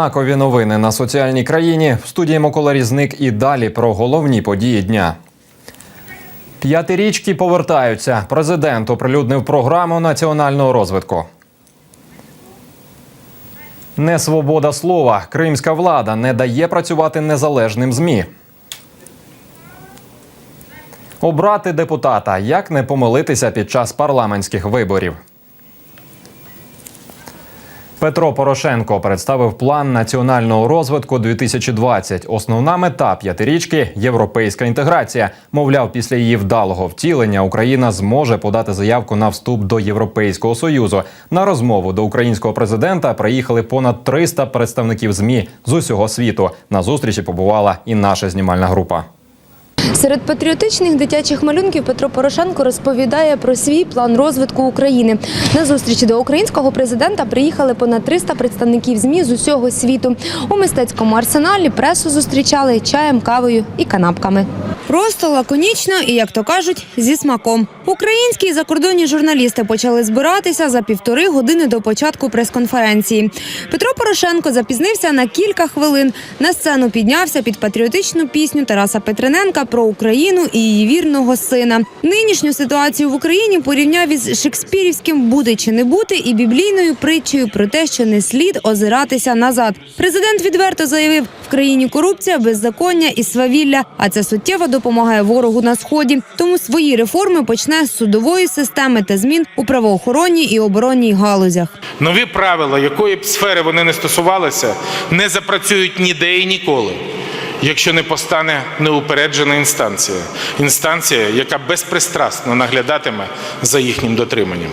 Знакові новини на соціальній країні. В студії Микола Різник і далі про головні події дня. П'ятирічки повертаються. Президент оприлюднив програму національного розвитку. Несвобода слова. Кримська влада не дає працювати незалежним ЗМІ. Обрати депутата. Як не помилитися під час парламентських виборів. Петро Порошенко представив план національного розвитку 2020. Основна мета п'ятирічки європейська інтеграція. Мовляв, після її вдалого втілення Україна зможе подати заявку на вступ до Європейського союзу. На розмову до українського президента приїхали понад 300 представників змі з усього світу. На зустрічі побувала і наша знімальна група. Серед патріотичних дитячих малюнків Петро Порошенко розповідає про свій план розвитку України. На зустрічі до українського президента приїхали понад 300 представників ЗМІ з усього світу. У мистецькому арсеналі пресу зустрічали чаєм, кавою і канапками. Просто лаконічно і, як то кажуть, зі смаком. Українські і закордонні журналісти почали збиратися за півтори години до початку прес-конференції. Петро Порошенко запізнився на кілька хвилин. На сцену піднявся під патріотичну пісню Тараса Петрененка про Україну і її вірного сина. Нинішню ситуацію в Україні порівняв із шекспірівським «Буде чи не бути» і біблійною притчею про те, що не слід озиратися назад. Президент відверто заявив, в країні корупція, беззаконня і свавілля, а це суттєво допомагає ворогу на сході. Тому свої реформи почне з судової системи та змін у правоохоронній і оборонній галузях. Нові правила, якої б сфери вони не стосувалися, не запрацюють ніде і ніколи, якщо не постане неупереджена інстанція. Інстанція, яка безпристрасно наглядатиме за їхнім дотриманням.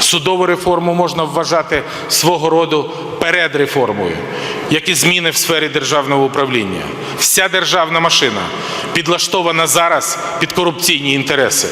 Судову реформу можна вважати свого роду передреформою, як і зміни в сфері державного управління. Вся державна машина підлаштована зараз під корупційні інтереси.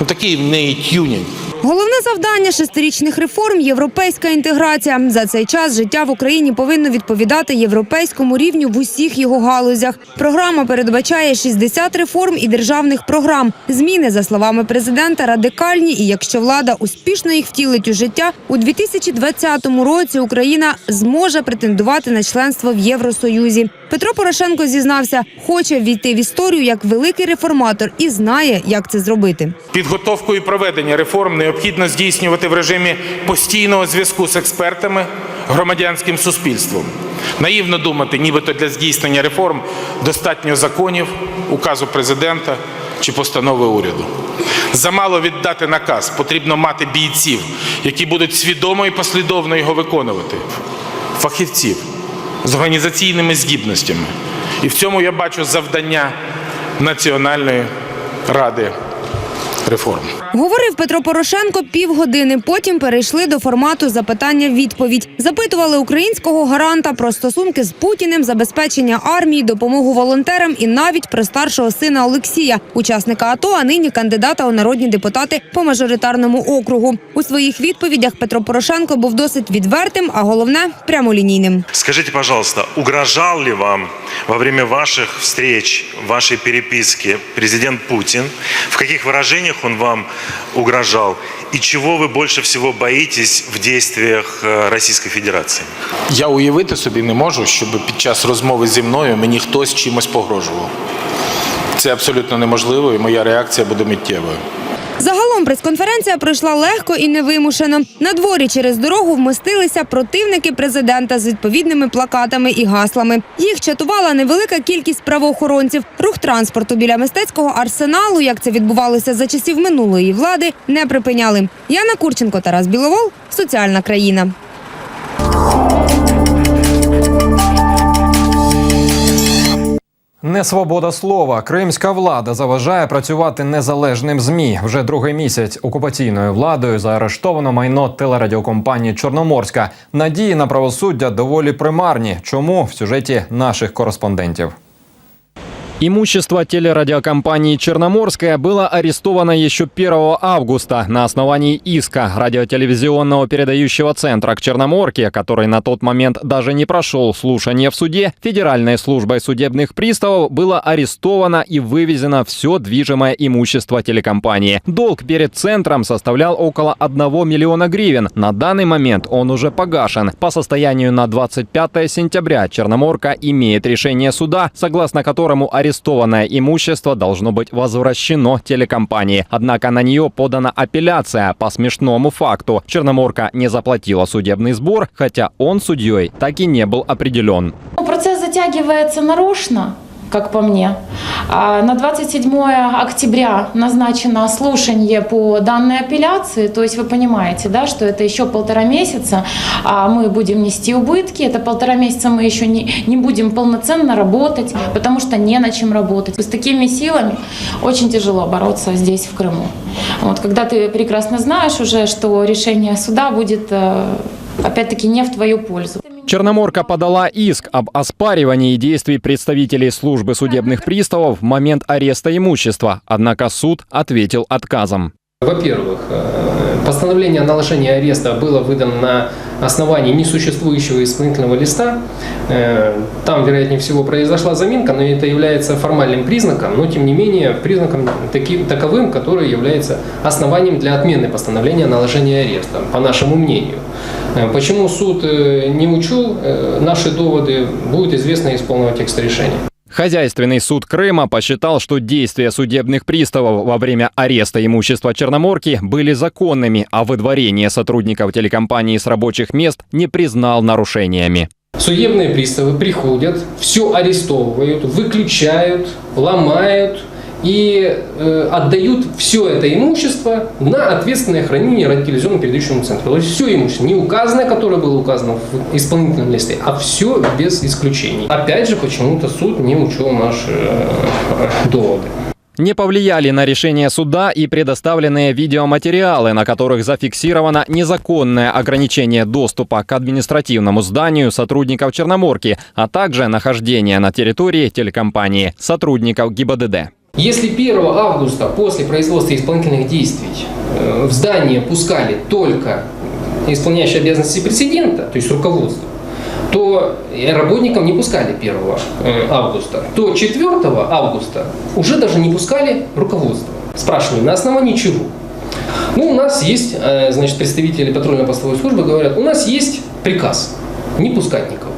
Ну, такий в неї тюнінг. Головне завдання шестирічних реформ європейська інтеграція. За цей час життя в Україні повинно відповідати європейському рівню в усіх його галузях. Програма передбачає 60 реформ і державних програм. Зміни, за словами президента, радикальні. І якщо влада успішно їх втілить у життя, у 2020 році Україна зможе претендувати на членство в Євросоюзі. Петро Порошенко зізнався, хоче війти в історію як великий реформатор і знає, як це зробити. Підготовку і проведення реформ необхідно здійснювати в режимі постійного зв'язку з експертами, громадянським суспільством. Наївно думати, нібито для здійснення реформ достатньо законів, указу президента чи постанови уряду. Замало віддати наказ, потрібно мати бійців, які будуть свідомо і послідовно його виконувати, фахівців з організаційними здібностями. І в цьому я бачу завдання Національної ради реформ. Говорив Петро Порошенко півгодини. Потім перейшли до формату запитання-відповідь. Запитували українського гаранта про стосунки з Путіним, забезпечення армії, допомогу волонтерам і навіть про старшого сина Олексія, учасника АТО, а нині кандидата у народні депутати по мажоритарному округу. У своїх відповідях Петро Порошенко був досить відвертим, а головне прямолінійним. Скажите, пожалуйста, угрожал ли вам во время ваших встреч, вашей переписки президент Путин? В каких выражениях он вам угрожал? И чего вы больше всего боитесь в действиях Російської Российской Федерации? Я уявити собі не можу, щоб під час розмови зі мною мені хтось чимось погрожував. Це абсолютно неможливо, і моя реакція буде миттєвою. Загалом прес-конференція пройшла легко і невимушено. На дворі через дорогу вмостилися противники президента з відповідними плакатами і гаслами. Їх чатувала невелика кількість правоохоронців. Рух транспорту біля мистецького арсеналу, як це відбувалося за часів минулої влади, не припиняли. Яна Курченко, Тарас Біловол, соціальна країна. Несвобода слова. Кримська влада заважає працювати незалежним змі. Вже другий місяць окупаційною владою заарештовано майно телерадіокомпанії Чорноморська. Надії на правосуддя доволі примарні. Чому в сюжеті наших кореспондентів? Имущество телерадиокомпании «Черноморская» было арестовано еще 1 августа на основании иска радиотелевизионного передающего центра к Черноморке, который на тот момент даже не прошел слушание в суде. Федеральной службой судебных приставов было арестовано и вывезено все движимое имущество телекомпании. Долг перед центром составлял около 1 миллиона гривен. На данный момент он уже погашен. По состоянию на 25 сентября Черноморка имеет решение суда, согласно которому арестованное имущество должно быть возвращено телекомпании. Однако на нее подана апелляция по смешному факту. Черноморка не заплатила судебный сбор, хотя он судьей так и не был определен. Процесс затягивается нарочно, как по мне. А На 27 октября назначено слушание по данной апелляции, то есть вы понимаете, да, что это еще полтора месяца, а мы будем нести убытки, это полтора месяца мы еще не, не будем полноценно работать, потому что не на чем работать. С такими силами очень тяжело бороться здесь, в Крыму. Вот, когда ты прекрасно знаешь уже, что решение суда будет э, опять-таки не в твою пользу. Черноморка подала иск об оспаривании действий представителей службы судебных приставов в момент ареста имущества, однако суд ответил отказом. Во-первых, э, постановление о наложении ареста было выдано на основании несуществующего исполнительного листа. Э, Там, вероятнее всего, произошла заминка, но это является формальным признаком, но тем не менее признаком таким, таковым, который является основанием для отмены постановления о наложении ареста, по нашему мнению. Почему суд э, не учел э, наши доводы, будет известно из полного текста решения. Хозяйственный суд Крыма посчитал, что действия судебных приставов во время ареста имущества Черноморки были законными, а выдворение сотрудников телекомпании с рабочих мест не признал нарушениями. Судебные приставы приходят, все арестовывают, выключают, ломают и э, отдают все это имущество на ответственное хранение радиотелевизионному передающему центру. То есть все имущество, не указанное, которое было указано в исполнительном листе, а все без исключений. Опять же, почему-то суд не учел наши э, доводы. Не повлияли на решение суда и предоставленные видеоматериалы, на которых зафиксировано незаконное ограничение доступа к административному зданию сотрудников Черноморки, а также нахождение на территории телекомпании сотрудников ГИБДД. Если 1 августа после производства исполнительных действий э, в здание пускали только исполняющие обязанности президента, то есть руководство, то работникам не пускали 1 э, августа, то 4 августа уже даже не пускали руководство. Спрашивали, на основании чего? Ну, у нас есть, э, значит, представители патрульно-постовой службы говорят, у нас есть приказ не пускать никого.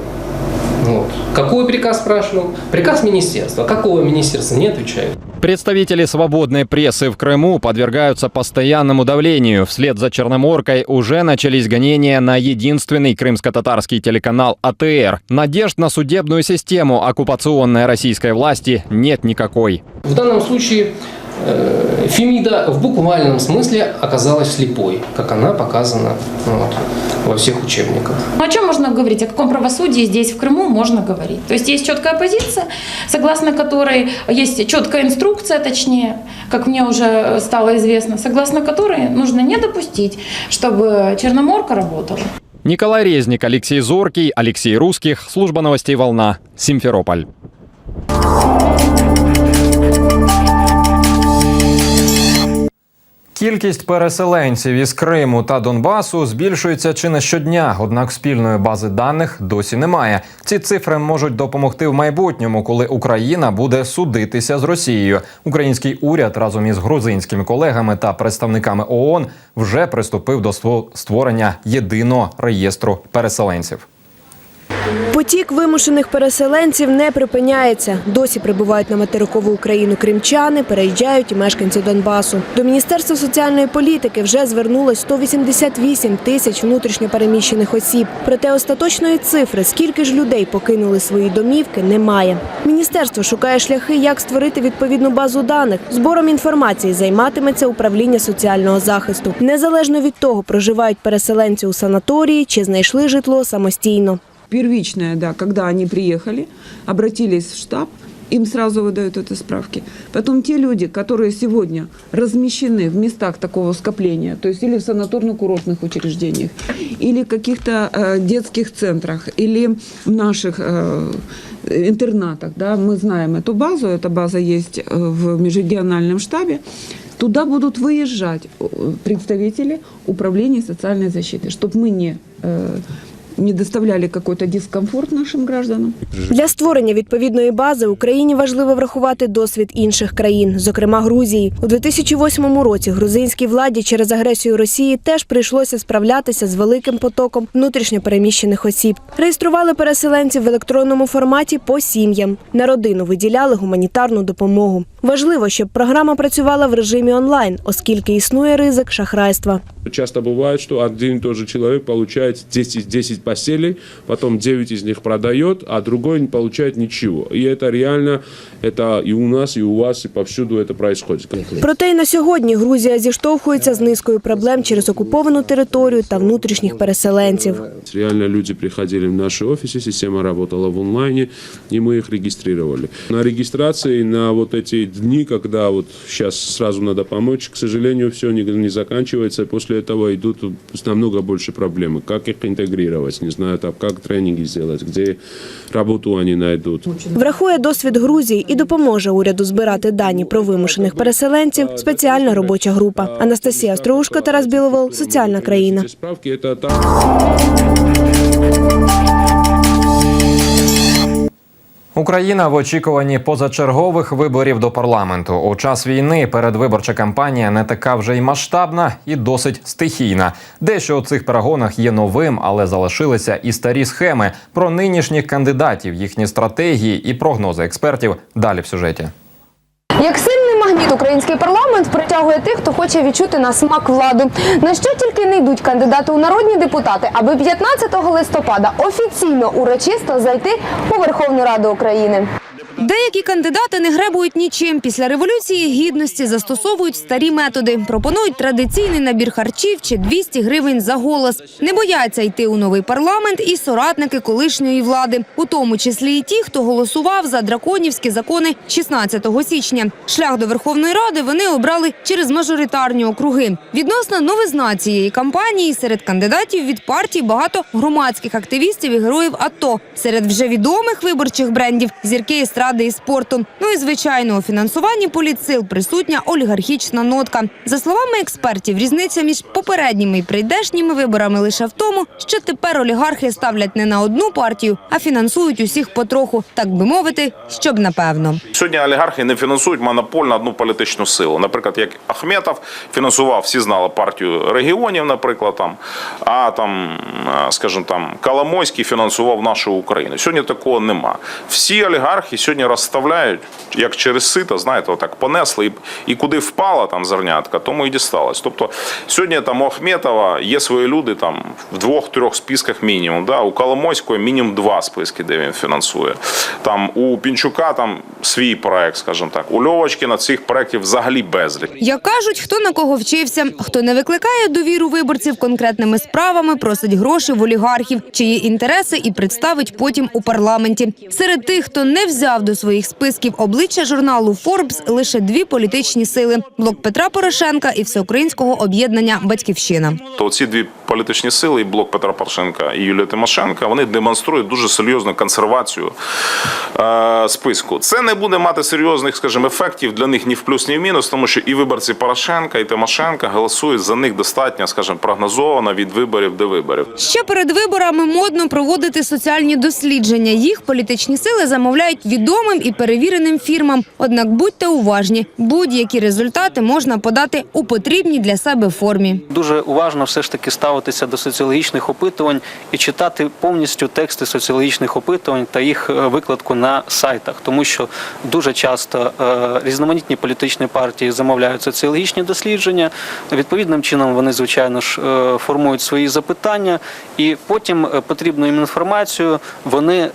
Вот. Какой приказ спрашивал? Приказ министерства. Какого министерства? Не отвечают. Представители свободной прессы в Крыму подвергаются постоянному давлению. Вслед за Черноморкой уже начались гонения на единственный крымско-татарский телеканал АТР. Надежд на судебную систему оккупационной российской власти нет никакой. В данном случае Фемида в буквальном смысле оказалась слепой, как она показана вот, во всех учебниках. Ну, О чем можно говорить? О каком правосудии здесь, в Крыму, можно говорить? То есть есть четкая позиция, согласно которой есть четкая инструкция, точнее, как мне уже стало известно, согласно которой нужно не допустить, чтобы Черноморка работала. Николай Резник, Алексей Зоркий, Алексей Русских, служба новостей «Волна», Симферополь. Кількість переселенців із Криму та Донбасу збільшується чи не щодня, однак спільної бази даних досі немає. Ці цифри можуть допомогти в майбутньому, коли Україна буде судитися з Росією. Український уряд разом із грузинськими колегами та представниками ООН вже приступив до ство- створення єдиного реєстру переселенців. Потік вимушених переселенців не припиняється. Досі прибувають на материкову Україну кримчани, переїжджають і мешканці Донбасу. До Міністерства соціальної політики вже звернулось 188 тисяч внутрішньопереміщених осіб. Проте остаточної цифри, скільки ж людей покинули свої домівки, немає. Міністерство шукає шляхи, як створити відповідну базу даних. Збором інформації займатиметься управління соціального захисту, незалежно від того, проживають переселенці у санаторії чи знайшли житло самостійно. Первичное, да, когда они приехали, обратились в штаб, им сразу выдают эти справки. Потом те люди, которые сегодня размещены в местах такого скопления, то есть или в санаторно-курортных учреждениях, или каких-то э, детских центрах, или в наших э, интернатах, да, мы знаем эту базу, эта база есть э, в межрегиональном штабе, туда будут выезжать э, представители управления социальной защиты, чтобы мы не, э, не доставляли какой-то дискомфорт нашим гражданам. Для створення відповідної бази Україні важливо врахувати досвід інших країн, зокрема Грузії. У 2008 році грузинській владі через агресію Росії теж прийшлося справлятися з великим потоком внутрішньопереміщених осіб. Реєстрували переселенців в електронному форматі по сім'ям. На родину виділяли гуманітарну допомогу. Важливо, щоб програма працювала в режимі онлайн, оскільки існує ризик шахрайства. Часто бывает, что один и тот же человек получает 10, 10 постелей, потом 9 из них продает, а другой не получает ничего. И это реально, это и у нас, и у вас, и повсюду это происходит. Проте й на сьогодні Грузія зіштовхується з низкою проблем через окуповану територію та внутрішніх переселенців. Реально люди приходили в наши офисы, система работала в онлайне, и мы их регистрировали. На регистрации, на вот эти дни, когда вот сейчас сразу надо помочь, к сожалению, все не, не заканчивается. После этого идут намного больше проблемы. Как их интегрировать, не знаю, там, как тренинги сделать, где работу они найдут. Врахує досвід Грузії і допоможе уряду збирати дані про вимушених переселенців. Спеціальна робоча група. Анастасія Остроушко, Тарас Біловол, соціальна країна. Справки та. Україна в очікуванні позачергових виборів до парламенту. У час війни передвиборча кампанія не така вже й масштабна і досить стихійна. Дещо у цих перегонах є новим, але залишилися і старі схеми про нинішніх кандидатів, їхні стратегії і прогнози експертів. Далі в сюжеті. Як сильний український парламент притягує тих, хто хоче відчути на смак владу. На що тільки не йдуть кандидати у народні депутати, аби 15 листопада офіційно урочисто зайти у Верховну Раду України. Деякі кандидати не гребують нічим. Після революції гідності застосовують старі методи. Пропонують традиційний набір харчів чи 200 гривень за голос. Не бояться йти у новий парламент і соратники колишньої влади, у тому числі і ті, хто голосував за драконівські закони 16 січня. Шлях до Верховної Ради вони обрали через мажоритарні округи. Відносно новизна цієї кампанії серед кандидатів від партій багато громадських активістів і героїв АТО. Серед вже відомих виборчих брендів зірки естради і спорту. Ну і звичайно, у фінансуванні політсил присутня олігархічна нотка. За словами експертів, різниця між попередніми і прийдешніми виборами лише в тому, що тепер олігархи ставлять не на одну партію, а фінансують усіх потроху, так би мовити, щоб напевно. Сьогодні олігархи не фінансують монопольно одну політичну силу. Наприклад, як Ахметов фінансував, всі знали партію регіонів, наприклад, там, а там, скажімо, там Коломойський фінансував нашу Україну. Сьогодні такого нема. Всі олігархи сьогодні розставляють як через сито, знаєте, отак понесли і, і куди впала там зернятка, тому і дісталось. Тобто сьогодні там у Ахметова є свої люди там в двох-трьох списках мінімум. Да? У Коломойського мінімум два списки, де він фінансує. Там у Пінчука там свій проект, скажімо так. У Льовочкіна цих проєктів взагалі безліч. Як кажуть, хто на кого вчився, хто не викликає довіру виборців конкретними справами, просить гроші в олігархів, чиї інтереси і представить потім у парламенті. Серед тих, хто не взяв до своїх списків обличчя журналу Форбс, лише дві політичні сили: блок Петра Порошенка і всеукраїнського об'єднання Батьківщина. То ці дві політичні сили, і блок Петра Порошенка і Юлія Тимошенка, вони демонструють дуже серйозну консервацію е, списку. Це не буде мати серйозних, скажімо, ефектів для них ні в плюс, ні в мінус, тому що і виборці Порошенка, і Тимошенка голосують за них достатньо, скажімо, прогнозовано від виборів до виборів. Ще перед виборами модно проводити соціальні дослідження. Їх політичні сили замовляють відомим і перевіреним фірмам. Однак будьте уважні, будь-які результати можна подати у потрібній для себе формі. дуже уважно все ж таки ставитися до соціологічних опитувань і читати повністю тексти соціологічних опитувань та їх е, викладку на сайтах, тому що дуже часто е, різноманітні політичні партії замовляють соціологічні дослідження. Відповідним чином вони, звичайно ж, е, формують свої запитання, і потім потрібну їм інформацію вони,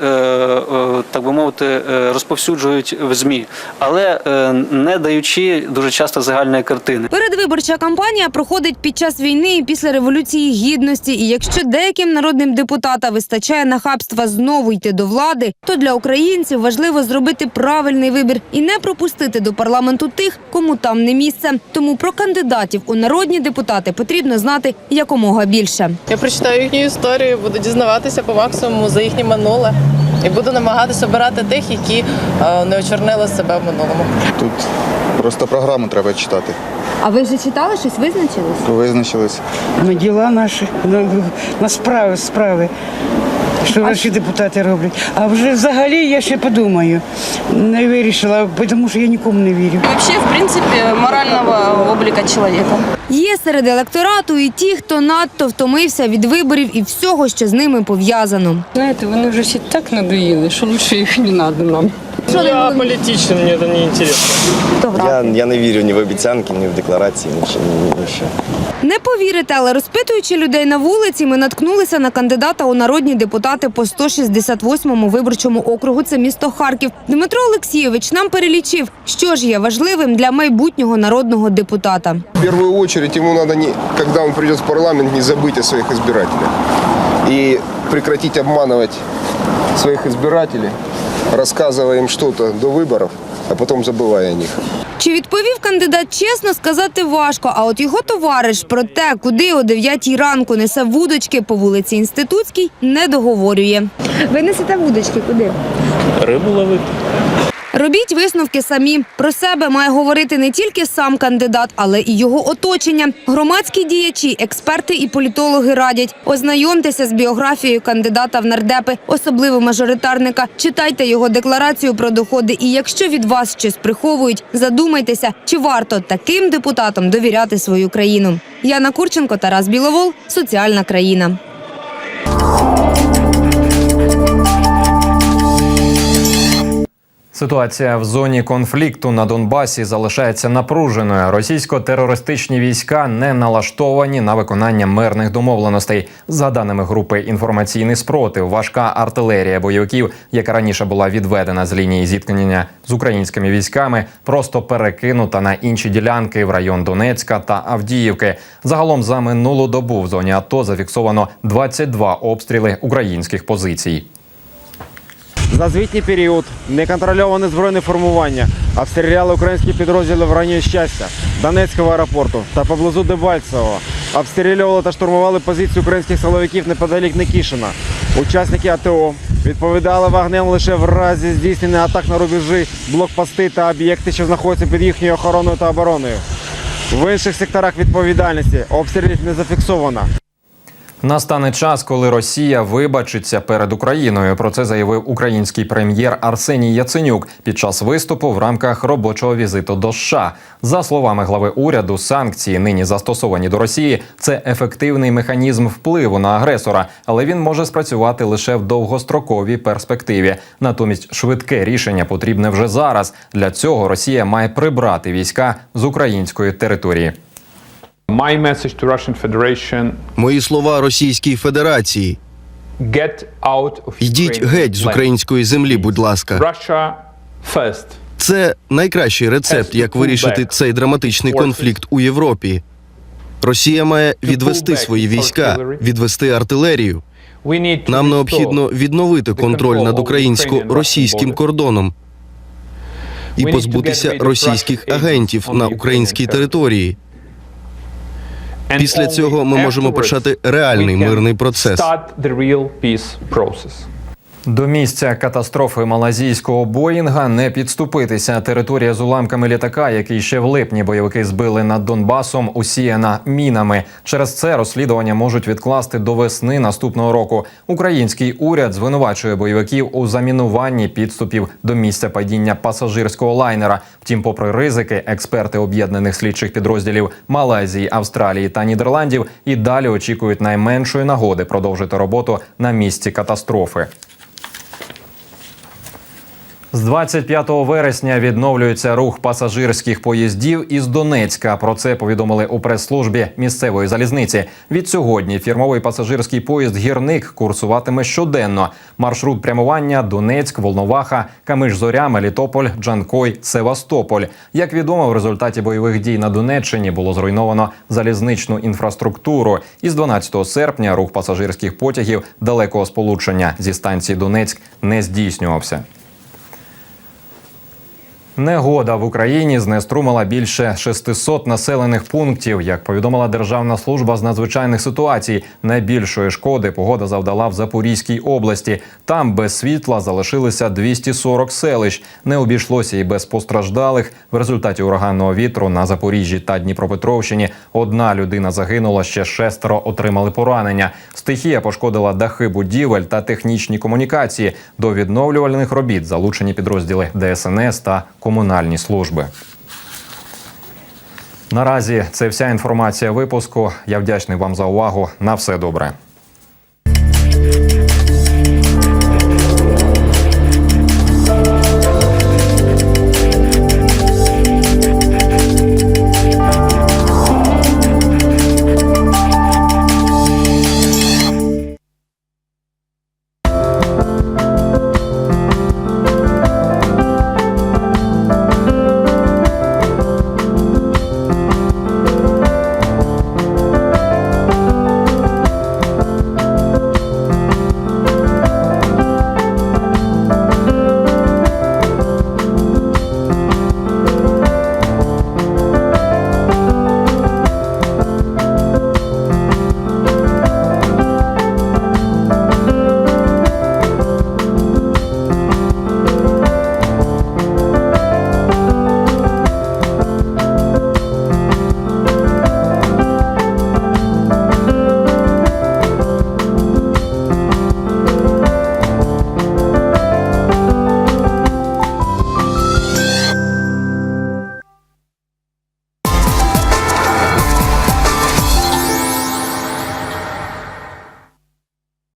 так би мовити, розповсюджують в ЗМІ, але е, не даючи дуже часто загальної картини. Передвиборча кампанія проходить під час війни і після революції гідності. І якщо деяким народним депутатам вистачає нахабства знову йти до влади, то для українців важливо зробити правильний вибір і не пропустити до парламенту тих, кому там не місце. Тому про кандидатів у народні депутати потрібно знати якомога більше. Я прочитаю їхню історію, буду дізнаватися по максимуму за їхнє минуле і буду намагатися обирати тих, які е, не очорнили себе в минулому. Тут просто програму треба читати. А ви вже читали щось? Визначились? Визначились. на діла наші, на, на справи, справи, що наші депутати роблять. А вже взагалі я ще подумаю. Не вирішила, тому що я нікому не вірю. Взагалі, в принципі, морального обліка чоловіка. Є серед електорату і ті, хто надто втомився від виборів і всього, що з ними пов'язано. Знаєте, вони вже всі так надоїли, що лучше їх не треба нам. Я політичний, мені це не цікаво. Я, я не вірю ні в обіцянки, ні в декларації, ні в що. Ні в що. Не повірите, але розпитуючи людей на вулиці, ми наткнулися на кандидата у народні депутати по 168-му виборчому округу. Це місто Харків. Дмитро Олексійович нам перелічив, що ж є важливим для майбутнього народного депутата. В первую очередь ему надо, не, когда он придет в парламент, не забыть о своих избирателях. И прекратить обманывать своих избирателей, рассказывая им что-то до выборов, а потом забывая о них. Чи відповів кандидат чесно, сказати важко. А от його товариш про те, куди о 9 ранку несе вудочки по вулиці Інститутській, не договорює. Ви несете вудочки куди? Рибу ловити. Робіть висновки самі. Про себе має говорити не тільки сам кандидат, але і його оточення. Громадські діячі, експерти і політологи радять. Ознайомтеся з біографією кандидата в нардепи, особливо мажоритарника. Читайте його декларацію про доходи. І якщо від вас щось приховують, задумайтеся, чи варто таким депутатам довіряти свою країну. Яна Курченко, Тарас Біловол, соціальна країна. Ситуація в зоні конфлікту на Донбасі залишається напруженою. Російсько-терористичні війська не налаштовані на виконання мирних домовленостей. За даними групи інформаційний спротив, важка артилерія бойовиків, яка раніше була відведена з лінії зіткнення з українськими військами, просто перекинута на інші ділянки в район Донецька та Авдіївки. Загалом за минулу добу в зоні АТО зафіксовано 22 обстріли українських позицій. За звітній період неконтрольоване збройне формування обстріляли українські підрозділи в районі щастя, Донецького аеропорту та поблизу Дебальцевого. Обстрілювали та штурмували позиції українських силовиків неподалік Никішина. Учасники АТО відповідали вогнем лише в разі здійснення атак на рубежі, блокпости та об'єкти, що знаходяться під їхньою охороною та обороною. В інших секторах відповідальності обстрілів не зафіксовано. Настане час, коли Росія вибачиться перед Україною. Про це заявив український прем'єр Арсеній Яценюк під час виступу в рамках робочого візиту до США. За словами глави уряду, санкції нині застосовані до Росії це ефективний механізм впливу на агресора, але він може спрацювати лише в довгостроковій перспективі. Натомість швидке рішення потрібне вже зараз. Для цього Росія має прибрати війська з української території. My message to Russian Federation Мої слова Російській Федерації. get out of Йдіть геть з української землі, будь ласка. Russia first. Це найкращий рецепт, як вирішити цей драматичний конфлікт у Європі. Росія має відвести свої війська, відвести артилерію. Нам необхідно відновити контроль над українсько-російським кордоном і позбутися російських агентів на українській території. Після цього ми можемо почати реальний мирний процес. До місця катастрофи малазійського Боїнга не підступитися. Територія з уламками літака, який ще в липні бойовики збили над Донбасом, усіяна мінами. Через це розслідування можуть відкласти до весни наступного року. Український уряд звинувачує бойовиків у замінуванні підступів до місця падіння пасажирського лайнера. Втім, попри ризики, експерти об'єднаних слідчих підрозділів Малайзії, Австралії та Нідерландів і далі очікують найменшої нагоди продовжити роботу на місці катастрофи. З 25 вересня відновлюється рух пасажирських поїздів із Донецька. Про це повідомили у прес-службі місцевої залізниці. Від сьогодні фірмовий пасажирський поїзд Гірник курсуватиме щоденно. Маршрут прямування Донецьк, Волноваха, Камиш-Зоря, Мелітополь, Джанкой, Севастополь. Як відомо, в результаті бойових дій на Донеччині було зруйновано залізничну інфраструктуру. Із 12 серпня рух пасажирських потягів далекого сполучення зі станції Донецьк не здійснювався. Негода в Україні знеструмила більше 600 населених пунктів. Як повідомила Державна служба з надзвичайних ситуацій, найбільшої шкоди погода завдала в Запорізькій області. Там без світла залишилися 240 селищ. Не обійшлося і без постраждалих. В результаті ураганного вітру на Запоріжжі та Дніпропетровщині одна людина загинула, ще шестеро отримали поранення. Стихія пошкодила дахи будівель та технічні комунікації. До відновлювальних робіт залучені підрозділи ДСНС та комунальні служби. Наразі це вся інформація випуску. Я вдячний вам за увагу. На все добре.